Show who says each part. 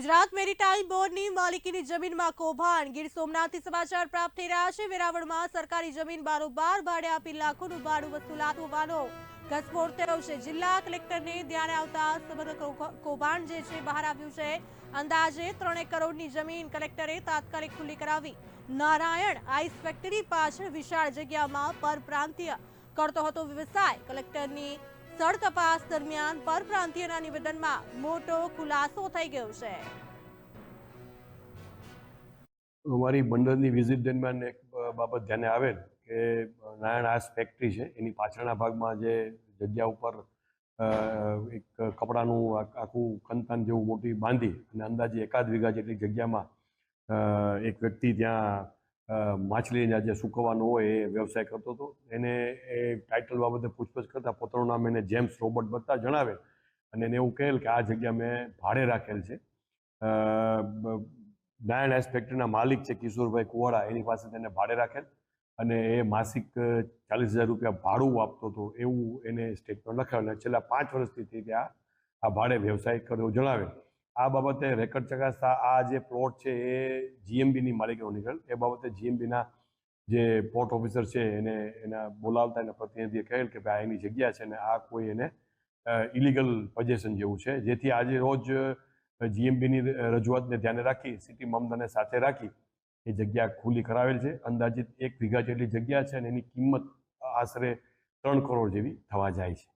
Speaker 1: Gujarat maritime બોર્ડની માલિકીની જમીનમાં કૌભાંડ. ગીર સોમનાથથી સમાચાર પ્રાપ્ત થઈ રહ્યા છે. વેરાવળમાં સરકારી જમીન બારોબાર ભાડે આપી લાખોનું ભાડું વસૂલાત હોવાનો ઘસફોડ થયો છે. જિલ્લા કલેક્ટરને ધ્યાને આવતા સમગ્ર કૌભાંડ જે છે બહાર આવ્યું છે. અંદાજે ત્રણેક કરોડની જમીન કલેક્ટરે તાત્કાલિક ખુલ્લી કરાવી. નારાયણ આઈસ ફેક્ટરી પાછળ વિશાળ જગ્યામાં પરપ્રાંતીય કરતો હતો વ્યવસાય. કલેક્ટરની સ્થળ તપાસ દરમિયાન પરપ્રાંતિયના નિવેદનમાં મોટો ખુલાસો થઈ ગયો છે.
Speaker 2: અમારી બંદરની વિઝિટ દરમિયાન એક બાબત ધ્યાને આવેલ કે નારાયણ આસ ફેક્ટરી છે, એની પાછળના ભાગમાં જે જગ્યા ઉપર એક કપડાનું આખું કંતાન જેવું મોટી બાંધી અને અંદાજે એકાદ વીઘા જેટલી જગ્યામાં એક વ્યક્તિ ત્યાં માછલીના જે સૂકવવાનો હોય એ વ્યવસાય કરતો હતો. એને એ ટાઇટલ બાબતે પૂછપરછ કરતાં પોતાનું નામ એને જેમ્સ રોબર્ટ બત્તા જણાવે અને એને એવું કહેલ કે આ જગ્યા મેં ભાડે રાખેલ છે. નારાયણ ફેક્ટરીના માલિક છે કિશોરભાઈ કુવાડા, એની પાસે તેને ભાડે રાખેલ અને એ માસિક ચાલીસ હજાર રૂપિયા ભાડું આપતો હતો એવું એને સ્ટેટમેન્ટ લખાવ્યું અને છેલ્લા પાંચ વર્ષથી ત્યાં આ ભાડે વ્યવસાય કર્યો જણાવે. આ બાબતે રેકર્ડ ચકાસતા આ જે પ્લોટ છે એ જીએમબીની માલિકીનો નીકળેલ એ બાબતે જીએમબીના જે પોર્ટ ઓફિસર છે એને એના બોલાવતા એના પ્રતિનિધિએ કહેલ કે ભાઈ એની જગ્યા છે ને આ કોઈ એને ઇલીગલ પજેશન જેવું છે. જેથી આજે રોજ જીએમબીની રજૂઆતને ધ્યાને રાખી, સિટી મામલાને સાથે રાખી, એ જગ્યા ખુલ્લી કરાવેલ છે. અંદાજિત એક વીઘા જેટલી જગ્યા છે અને એની કિંમત આશરે ત્રણ કરોડ જેવી થવા જાય છે.